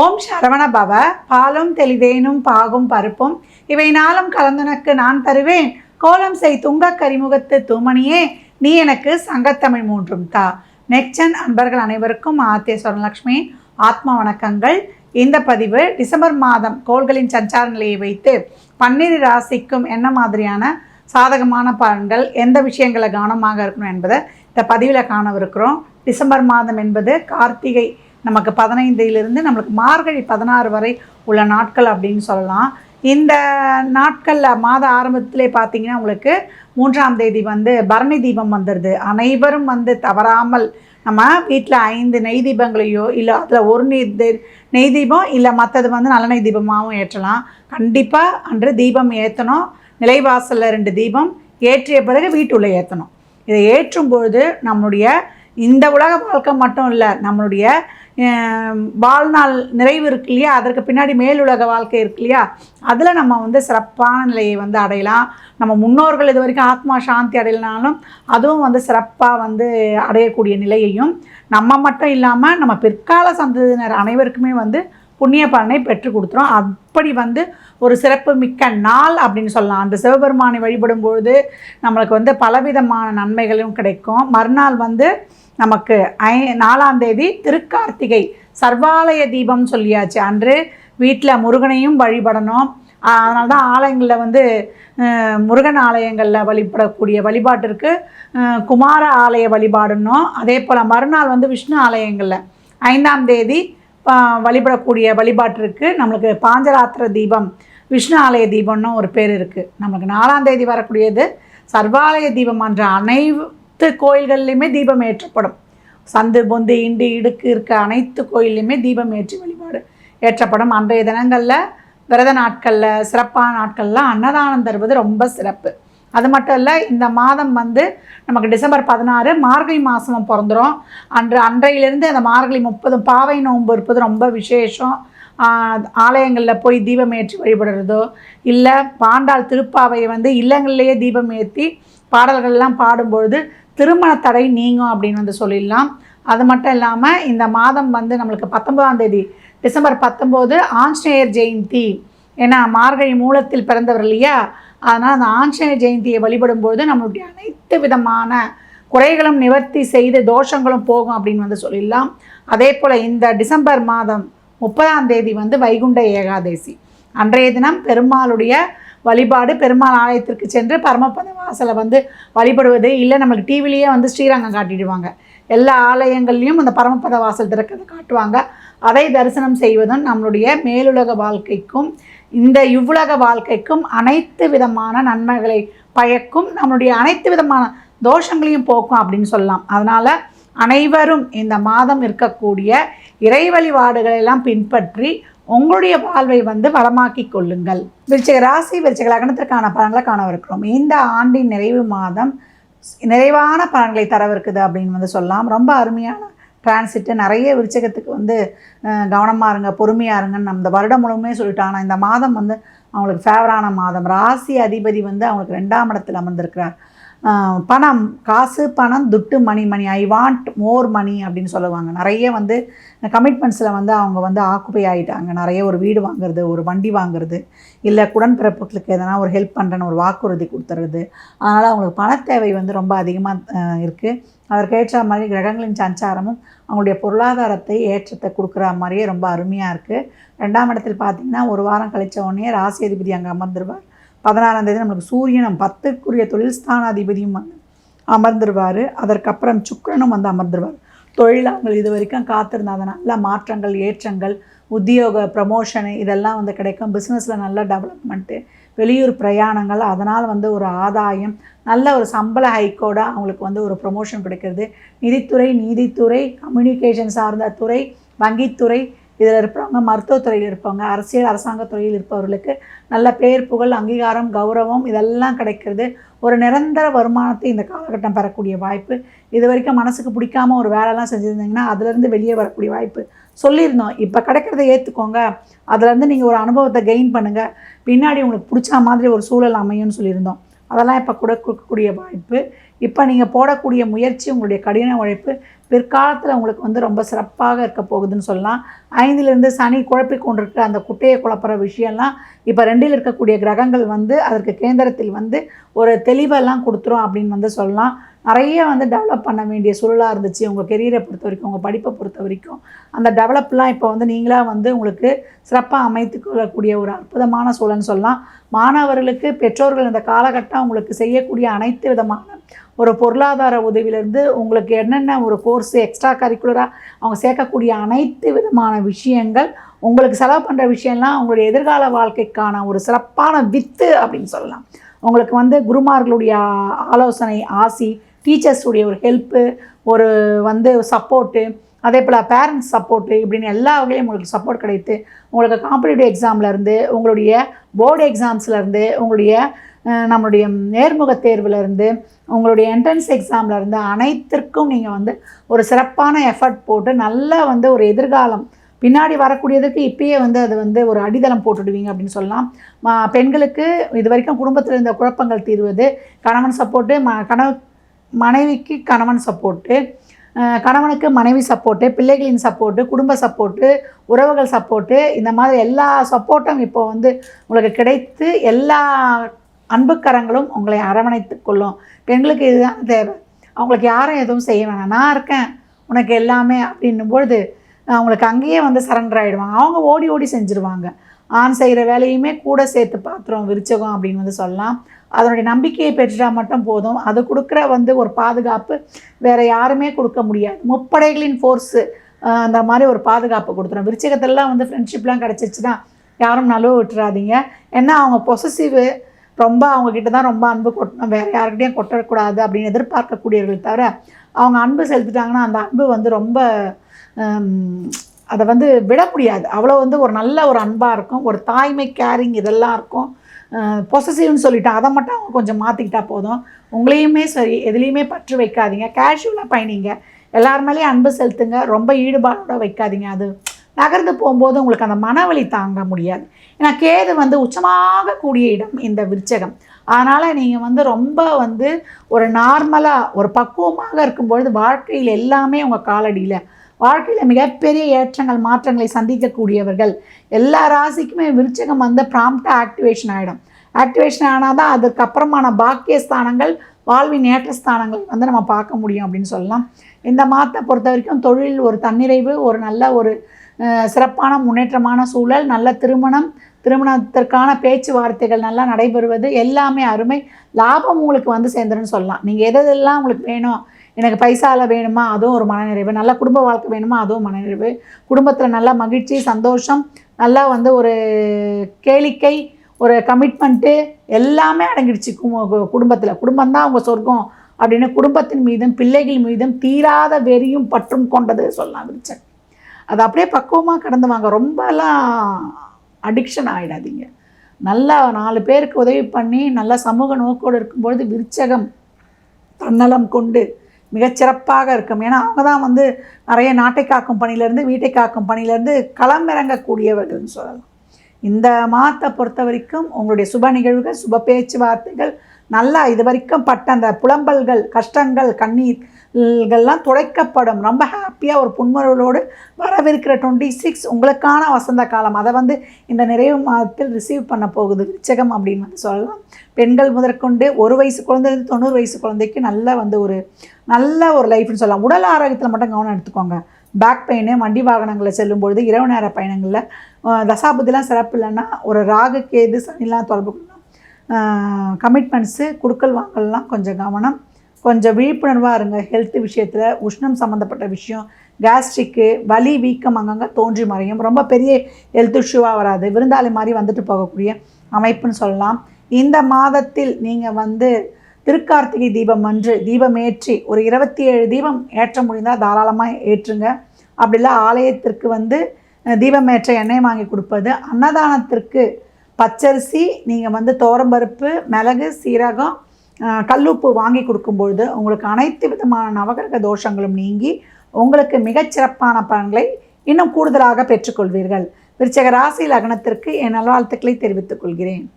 ஓம் சரவண பவ. பாலும் தெளிதேனும் பாகும் பருப்பும். இவை நாளும் கலந்துனக்கு நான் தருவேன். கோலம் செய் துங்கக் கரிமுகத்து தூமணியே. நீ எனக்கு சங்கத்தமிழ் மூன்றும் தா. நெக்சன் அன்பர்கள் அனைவருக்கும் ஆத்திய சுவர்ணலக்ஷ்மி ஆத்ம வணக்கங்கள். இந்த பதிவு டிசம்பர் மாதம் கோள்களின் சஞ்சார நிலையை வைத்து பன்னிரு ராசிக்கும் என்ன மாதிரியான சாதகமான பலன்கள் எந்த விஷயங்களை கவனமாக இருக்கணும் என்பதை இந்த பதிவில் காணவிருக்கிறோம். டிசம்பர் மாதம் என்பது கார்த்திகை நமக்கு பதினைந்திலிருந்து நம்மளுக்கு மார்கழி பதினாறு வரை உள்ள நாட்கள் அப்படின்னு சொல்லலாம். இந்த நாட்களில் மாத ஆரம்பத்திலே பார்த்தீங்கன்னா உங்களுக்கு மூன்றாம் தேதி வந்து பரணி தீபம் வந்துடுது அனைவரும் வந்து தவறாமல் நம்ம வீட்டில் ஐந்து நெய் தீபங்களையோ இல்லை அதில் ஒரு நெய் நெய் தீபம் இல்லை மற்றது வந்து நல்லெண்ணெய் தீபமாகவும் ஏற்றலாம். கண்டிப்பாக அன்று தீபம் ஏற்றணும் நிலைவாசலில் ரெண்டு தீபம் ஏற்றிய பிறகு வீட்டுள்ளே ஏற்றணும் இதை ஏற்றும் பொழுது நம்மளுடைய இந்த உலக வாழ்க்கை மட்டும் இல்லை நம்மளுடைய வாழ்நாள் நிறைவு இருக்கு இல்லையா? அதற்கு பின்னாடி மேலுலக வாழ்க்கை இருக்கு இல்லையா? அதில் நம்ம வந்து சிறப்பான நிலையை வந்து அடையலாம். நம்ம முன்னோர்கள் இது வரைக்கும் ஆத்மா சாந்தி அடையலனாலும் அதுவும் வந்து சிறப்பாக வந்து அடையக்கூடிய நிலையையும் நம்ம மட்டும் இல்லாமல் நம்ம பிற்கால சந்ததியினர் அனைவருக்குமே வந்து புண்ணிய பலனை பெற்று கொடுத்துரும். அப்படி வந்து ஒரு சிறப்பு மிக்க நாள் அப்படின்னு சொல்லலாம். அந்த சிவபெருமானை வழிபடும் பொழுது நம்மளுக்கு வந்து பலவிதமான நன்மைகளும் கிடைக்கும். மறுநாள் வந்து நமக்கு ஐ நாலாம் தேதி திருக்கார்த்திகை சர்வாலய தீபம் சொல்லியாச்சு. அன்று வீட்டில் முருகனையும் வழிபடணும். அதனால தான் ஆலயங்களில் வந்து முருகன் ஆலயங்களில் வழிபடக்கூடிய வழிபாட்டிற்கு குமார ஆலய வழிபாடுனோம் அதே போல் மறுநாள் வந்து விஷ்ணு ஆலயங்களில் ஐந்தாம் தேதி வழிபடக்கூடிய வழிபாட்டிற்கு நம்மளுக்கு பாஞ்சராத்திர தீபம் விஷ்ணு ஆலய தீபம்னு ஒரு பேர் இருக்குது நமக்கு நாலாம் தேதி வரக்கூடியது சர்வாலய தீபம் என்ற அனைத்து கோயில்கள்லையுமே தீபம் ஏற்றப்படும். சந்து பொந்து இண்டு இடுக்கு இருக்க அனைத்து கோயில்லையுமே தீபம் ஏற்றி வழிபாடு ஏற்றப்படும். அன்றைய தினங்களில் விரத நாட்களில் சிறப்பான நாட்களில் அன்னதானம் தருவது ரொம்ப சிறப்பு. அது மட்டும் இல்லை இந்த மாதம் வந்து நமக்கு டிசம்பர் பதினாறு மார்கழி மாதமும் பிறந்துரும். அன்று அன்றையிலேருந்து அந்த மார்கழி முப்பது பாவை நோன்பு இருப்பது ரொம்ப விசேஷம். ஆலயங்களில் போய் தீபம் ஏற்றி வழிபடுறதோ இல்லை பாண்டாள் திருப்பாவையை வந்து இல்லங்கள்லேயே தீபம் ஏற்றி பாடல்கள்லாம் பாடும்பொழுது திருமண தடை நீங்கும் அப்படின்னு வந்து சொல்லிடலாம். அது மட்டும் இல்லாமல் இந்த மாதம் வந்து நம்மளுக்கு பத்தொன்பதாம் தேதி டிசம்பர் பத்தொம்போது ஆஞ்சநேயர் ஜெயந்தி. ஏன்னா மார்கழி மூலத்தில் பிறந்தவர் இல்லையா? அதனால் அந்த ஆஞ்சநேய ஜெயந்தியை வழிபடும்போது நம்மளுடைய அனைத்து விதமான குறைகளும் நிவர்த்தி செய்து தோஷங்களும் போகும் அப்படின்னு வந்து சொல்லிடலாம். அதே போல் இந்த டிசம்பர் மாதம் முப்பதாம் தேதி வந்து வைகுண்ட ஏகாதேசி. அன்றைய தினம் பெருமாளுடைய வழிபாடு பெருமாள் ஆலயத்திற்கு சென்று பரமபத வாசலை வந்து வழிபடுவது இல்லை நம்மளுக்கு டிவிலேயே வந்து ஸ்ரீரங்கம் காட்டிடுவாங்க. எல்லா ஆலயங்கள்லையும் அந்த பரமபத வாசல் திறக்கிறத காட்டுவாங்க. அதை தரிசனம் செய்வதும் நம்மளுடைய மேலுலக வாழ்க்கைக்கும் இந்த இவ்வுலக வாழ்க்கைக்கும் அனைத்து விதமான நன்மைகளை பயக்கும் நம்மளுடைய அனைத்து விதமான தோஷங்களையும் போக்கும் அப்படின்னு சொல்லலாம். அதனால் அனைவரும் இந்த மாதம் இருக்கக்கூடிய இறை வழிபாடுகளை எல்லாம் பின்பற்றி உங்களுடைய வாழ்வை வந்து வளமாக்கி கொள்ளுங்கள். விருச்சிக ராசி விருச்சிக லக்னத்திற்கான பலன்களை காணவிருக்கிறோம். இந்த ஆண்டின் நிறைவு மாதம் நிறைவான பலன்களை தரவிருக்குது அப்படின்னு வந்து சொல்லலாம். ரொம்ப அருமையான டிரான்சிட்டு நிறைய விருச்சகத்துக்கு வந்து கவனமாக இருங்க பொறுமையாக இருங்கன்னு நம்ம இந்த வருடம் முழுமே சொல்லிட்டாங்க. இந்த மாதம் வந்து அவங்களுக்கு ஃபேவரான மாதம். ராசி அதிபதி வந்து அவங்களுக்கு ரெண்டாம் இடத்தில் அமர்ந்திருக்கிறார். பணம் காசு பணம் துட்டு மணி மணி ஐ வாண்ட் மோர் மணி அப்படின்னு சொல்லுவாங்க. நிறைய வந்து கமிட்மெண்ட்ஸில் வந்து அவங்க வந்து ஆக்குப்பை ஆகிட்டாங்க நிறைய ஒரு வீடு வாங்குறது ஒரு வண்டி வாங்குறது இல்லை குடன்பிறப்புகளுக்கு எதனா ஒரு ஹெல்ப் பண்ணுறேன்னு ஒரு வாக்குறுதி கொடுத்துறது. அதனால் அவங்களுக்கு பணத்தேவை வந்து ரொம்ப அதிகமாக இருக்குது அதற்கேற்ற மாதிரி கிரகங்களின் சஞ்சாரமும் அவங்களுடைய பொருளாதாரத்தை ஏற்றத்தை கொடுக்குற மாதிரியே ரொம்ப அருமையாக இருக்குது ரெண்டாம் இடத்தில் பார்த்திங்கன்னா ஒரு வாரம் கழிச்ச உடனே ராசி அதிபதி அங்கே அமர்ந்துருவார். பதினாறாம் தேதி நம்மளுக்கு சூரியனும் பத்துக்குரிய தொழில் ஸ்தானாதிபதியும் வந்து அமர்ந்துருவார். அதற்கப்புறம் சுக்கிரனும் வந்து அமர்ந்துருவார். தொழிலாளர்கள் இது வரைக்கும் காத்திருந்தால் அதை நல்ல மாற்றங்கள் ஏற்றங்கள் உத்தியோக ப்ரமோஷனு இதெல்லாம் வந்து கிடைக்கும். பிஸ்னஸில் நல்ல டெவலப்மெண்ட்டு வெளியூர் பிரயாணங்கள் அதனால் வந்து ஒரு ஆதாயம் நல்ல ஒரு சம்பள ஹைக்கோட அவங்களுக்கு வந்து ஒரு ப்ரொமோஷன் கிடைக்கிறது. நிதித்துறை நீதித்துறை கம்யூனிகேஷன் சார்ந்த துறை வங்கித்துறை இதில் இருப்பவங்க மருத்துவத்துறையில் இருப்பவங்க அரசியல் அரசாங்க துறையில் இருப்பவர்களுக்கு நல்ல பெயர் புகழ் அங்கீகாரம் கௌரவம் இதெல்லாம் கிடைக்கிறது. ஒரு நிரந்தர வருமானத்தை இந்த காலகட்டம் பெறக்கூடிய வாய்ப்பு. இது வரைக்கும் மனசுக்கு பிடிக்காம ஒரு வேலைலாம் செஞ்சுருந்தீங்கன்னா அதுலேருந்து வெளியே வரக்கூடிய வாய்ப்பு. சொல்லியிருந்தோம். இப்போ கிடைக்கிறத ஏற்றுக்கோங்க அதுலேருந்து நீங்கள் ஒரு அனுபவத்தை கெயின் பண்ணுங்கள் பின்னாடி உங்களுக்கு பிடிச்ச மாதிரி ஒரு சூழல் அமையும்னு சொல்லியிருந்தோம். அதெல்லாம் இப்போ கூட கொடுக்கக்கூடிய வாய்ப்பு. இப்போ நீங்கள் போடக்கூடிய முயற்சி உங்களுடைய கடின உழைப்பு பிற்காலத்தில் உங்களுக்கு வந்து ரொம்ப சிறப்பாக இருக்க போகுதுன்னு சொல்லலாம். ஐந்திலிருந்து சனி குழப்பி கொண்டிருக்கிற அந்த குட்டையை குழப்புற விஷயம்லாம் இப்போ ரெண்டில் இருக்கக்கூடிய கிரகங்கள் வந்து அதற்கு கேந்திரத்தில் வந்து ஒரு தெளிவெல்லாம் கொடுத்துரும் அப்படின்னு வந்து சொல்லலாம். நிறைய வந்து டெவலப் பண்ண வேண்டிய சூழலாக இருந்துச்சு. உங்கள் கெரியரை பொறுத்த வரைக்கும் உங்கள் படிப்பை பொறுத்த வரைக்கும். அந்த டெவலப்லாம் இப்போ வந்து நீங்களாக வந்து உங்களுக்கு சிறப்பாக அமைத்து கொள்ளக்கூடிய ஒரு அற்புதமான சூழல்னு சொல்லலாம். மாணவர்களுக்கு பெற்றோர்கள் இந்த காலகட்டம் உங்களுக்கு செய்யக்கூடிய அனைத்து விதமான ஒரு பொருளாதார உதவியிலேருந்து உங்களுக்கு என்னென்ன ஒரு கோர்ஸ் எக்ஸ்ட்ரா கரிக்குலராக அவங்க சேர்க்கக்கூடிய அனைத்து விதமான விஷயங்கள் உங்களுக்கு செலவு பண்ணுற விஷயம்லாம் உங்களுடைய எதிர்கால வாழ்க்கைக்கான ஒரு சிறப்பான வித்து அப்படின்னு சொல்லலாம். உங்களுக்கு வந்து குருமார்களுடைய ஆலோசனை ஆசி டீச்சர்ஸுடைய ஒரு ஹெல்ப்பு ஒரு வந்து சப்போர்ட்டு அதே போல் பேரண்ட்ஸ் சப்போர்ட்டு இப்படின்னு எல்லா வகையிலும் உங்களுக்கு சப்போர்ட் கிடைத்து உங்களுக்கு காம்படிட்டிவ் எக்ஸாம்லேருந்து உங்களுடைய போர்டு எக்ஸாம்ஸ்லேருந்து உங்களுடைய நம்மளுடைய நேர்முக தேர்வுலேருந்து உங்களுடைய என்ட்ரன்ஸ் எக்ஸாம்லேருந்து அனைத்திற்கும் நீங்கள் வந்து ஒரு சிறப்பான எஃபர்ட் போட்டு நல்லா வந்து ஒரு எதிர்காலம் பின்னாடி வரக்கூடியதுக்கு இப்பயே வந்து அது வந்து ஒரு அடித்தளம் போட்டுடுவீங்க அப்படின்னு சொல்லலாம். பெண்களுக்கு இது வரைக்கும் குடும்பத்தில் இருந்த குழப்பங்கள் தீர்வது கணவன் சப்போர்ட்டு ம கணவன் மனைவிக்கு கணவன் சப்போர்ட்டு கணவனுக்கு மனைவி சப்போர்ட்டு பிள்ளைகளின் சப்போர்ட்டு குடும்ப சப்போர்ட்டு உறவுகள் சப்போர்ட்டு இந்த மாதிரி எல்லா சப்போர்ட்டும் இப்போ வந்து உங்களுக்கு கிடைத்து எல்லா அன்புக்கரங்களும் உங்களை அரவணைத்து கொள்ளும். பெண்களுக்கு இதுதான் தேவை. அவங்களுக்கு யாரும் எதுவும் செய்ய வேணாம். நான் இருக்கேன். உனக்கு எல்லாமே அப்படின்னும் பொழுது அவங்களுக்கு அங்கேயே வந்து சரண்டர் ஆகிடுவாங்க அவங்க ஓடி ஓடி செஞ்சுருவாங்க. ஆண் செய்கிற வேலையுமே கூட சேர்த்து பாத்திரம் விரிச்சகம் அப்படின்னு வந்து சொல்லலாம். அதனுடைய நம்பிக்கையை பெற்றுட்டா மட்டும் போதும். அது கொடுக்குற வந்து ஒரு பாதுகாப்பு வேறு யாருமே கொடுக்க முடியாது. முப்படைகளின் ஃபோர்ஸு அந்த மாதிரி ஒரு பாதுகாப்பு கொடுத்துரும். விருச்சகத்திலலாம் வந்து ஃப்ரெண்ட்ஷிப்லாம் கிடச்சிச்சுன்னா யாரும் நழுவ விட்டுறாதீங்க. ஏன்னா அவங்க பொசசிவு ரொம்ப அவங்கக்கிட்ட தான் ரொம்ப அன்பு கொட்டணும். வேறு யாருக்கிட்டையும் கொட்டக்கூடாது அப்படின்னு எதிர்பார்க்கக்கூடியவர்கள் தவிர அவங்க அன்பு செலுத்திட்டாங்கன்னா அந்த அன்பு வந்து ரொம்ப அதை வந்து விட முடியாது. அவ்வளோ வந்து ஒரு நல்ல ஒரு அன்பாக இருக்கும். ஒரு தாய்மை கேரிங் இதெல்லாம் இருக்கும். பொசசிவ்னு சொல்லிட்டு அதை மட்டும் அவங்க கொஞ்சம் மாற்றிக்கிட்டா போதும். உங்களையுமே சரி எதுலேயுமே பற்று வைக்காதீங்க. கேஷுவலாக பயணிங்க. எல்லார் மேலேயும் அன்பு செலுத்துங்க. ரொம்ப ஈடுபாடோட வைக்காதீங்க. அது நகர்ந்து போகும்போது உங்களுக்கு அந்த மனவலி தாங்க முடியாது. ஏன்னா கேது வந்து உச்சமாக கூடிய இடம் இந்த விருச்சகம். அதனால் நீங்கள் வந்து ரொம்ப வந்து ஒரு நார்மலாக ஒரு பக்குவமாக இருக்கும்பொழுது வாழ்க்கையில் எல்லாமே உங்கள் காலடியில் வாழ்க்கையில் மிகப்பெரிய ஏற்றங்கள் மாற்றங்களை சந்திக்கக்கூடியவர்கள். எல்லா ராசிக்குமே விருச்சகம் வந்து ப்ராம்ப்டாக ஆக்டிவேஷன் ஆகிடும் ஆக்டிவேஷன் ஆனால் தான் அதுக்கப்புறமான பாக்கிய ஸ்தானங்கள் வாழ்வின் ஏற்றஸ்தானங்கள் வந்து நம்ம பார்க்க முடியும் அப்படின்னு சொல்லலாம். இந்த மாதத்தை பொறுத்த வரைக்கும் தொழில் ஒரு தன்னிறைவு ஒரு நல்ல ஒரு சிறப்பான முன்னேற்றமான சூழல் நல்ல திருமணம் திருமணத்திற்கான பேச்சுவார்த்தைகள் நல்லா நடைபெறுவது எல்லாமே அருமை. லாபம் உங்களுக்கு வந்து சேர்ந்துருன்னு சொல்லலாம். நீங்கள் எதெல்லாம் உங்களுக்கு வேணும் எனக்கு பைசால வேணுமா? அதுவும் ஒரு மனநிறைவு. நல்ல குடும்ப வாழ்க்கை வேணுமா? அதுவும் மனநிறைவு. குடும்பத்தில் நல்ல மகிழ்ச்சி சந்தோஷம் நல்லா வந்து ஒரு கேளிக்கை ஒரு கமிட்மெண்ட்டு எல்லாமே அடங்கிடுச்சு குடும்பத்தில். குடும்பம் தான் அவங்க சொர்க்கம் அப்படின்னு குடும்பத்தின் மீதும் பிள்ளைகள் மீதும் தீராத வெறியும் பற்றும் கொண்டது சொல்லலாம் விரிச்சன். அது அப்படியே பக்குவமாக கடந்து வாங்க. ரொம்பலாம் அடிக்ஷன் ஆகிடாதீங்க நல்லா நாலு பேருக்கு உதவி பண்ணி நல்ல சமூக நோக்கோடு இருக்கும்பொழுது விருச்சகம் தன்னலம் கொண்டு மிகச்சிறப்பாக இருக்கும். ஏன்னா அவங்க தான் வந்து நிறைய நாட்டை காக்கும் பணியிலேருந்து வீட்டை காக்கும் பணியிலேருந்து களமிறங்கக்கூடியவர்கள்னு சொல்லலாம். இந்த மாதத்தை பொறுத்த வரைக்கும் உங்களுடைய சுப நிகழ்வுகள் சுப பேச்சுவார்த்தைகள் நல்லா இது வரைக்கும் பட்ட அந்த புலம்பல்கள் கஷ்டங்கள் கண்ணீர்கள்லாம் துடைக்கப்படும். ரொம்ப ஹாப்பியாக ஒரு புன்முறுவலோடு வரவிருக்கிற டுவெண்ட்டி சிக்ஸ் உங்களுக்கான வசந்த காலம். அதை வந்து இந்த நிறைவு மாதத்தில் ரிசீவ் பண்ண போகுது. விச்சகம் அப்படின்னு வந்து சொல்லலாம். பெண்கள் முதற்கொண்டு ஒரு வயசு குழந்தைலேருந்து தொண்ணூறு வயசு குழந்தைக்கு நல்ல வந்து ஒரு நல்ல ஒரு லைஃப்னு சொல்லலாம். உடல் ஆரோக்கியத்தில் மட்டும் கவனம் எடுத்துக்கோங்க. பேக் பெயின் வண்டி வாகனங்களில் செல்லும்பொழுது இரவு நேர பயணங்களில் அஹ், சிறப்பு இல்லைன்னா ஒரு ராகு கேது சனிலாம் தொடர்பு கமிட்மெண்ட்ஸு கொடுக்கல் வாங்கல்லாம் கொஞ்சம் கவனம். கொஞ்சம் விழிப்புணர்வாக இருங்க. ஹெல்த் விஷயத்தில் உஷ்ணம் சம்மந்தப்பட்ட விஷயம் கேஸ்ட்ரிக்கு வலி வீக்கம் அங்கங்கே தோன்றி மறையும். ரொம்ப பெரிய ஹெல்த் இஷ்யூவாக வராது. விருந்தாளி மாதிரி வந்துட்டு போகக்கூடிய அமைப்புன்னு சொல்லலாம். இந்த மாதத்தில் நீங்கள் வந்து திருக்கார்த்திகை தீபம் அன்று தீபம் ஏற்றி ஒரு இருபத்தி ஏழு தீபம் ஏற்ற முடிந்தால் தாராளமாக ஏற்றுங்க. அப்படி இல்லை ஆலயத்திற்கு வந்து தீபம் ஏற்ற எண்ணெய் வாங்கி கொடுப்பது அன்னதானத்திற்கு பச்சரிசி நீங்கள் வந்து தோரம்பருப்பு மிளகு சீரகம் கல்லுப்பு வாங்கி கொடுக்கும்பொழுது உங்களுக்கு அனைத்து விதமான நவகிரக தோஷங்களும் நீங்கி உங்களுக்கு மிகச்சிறப்பான பலன்களை இன்னும் கூடுதலாக பெற்றுக்கொள்வீர்கள். விருச்சக ராசி லக்னத்திற்கு என் நல்வாழ்த்துக்களை தெரிவித்துக் கொள்கிறேன்.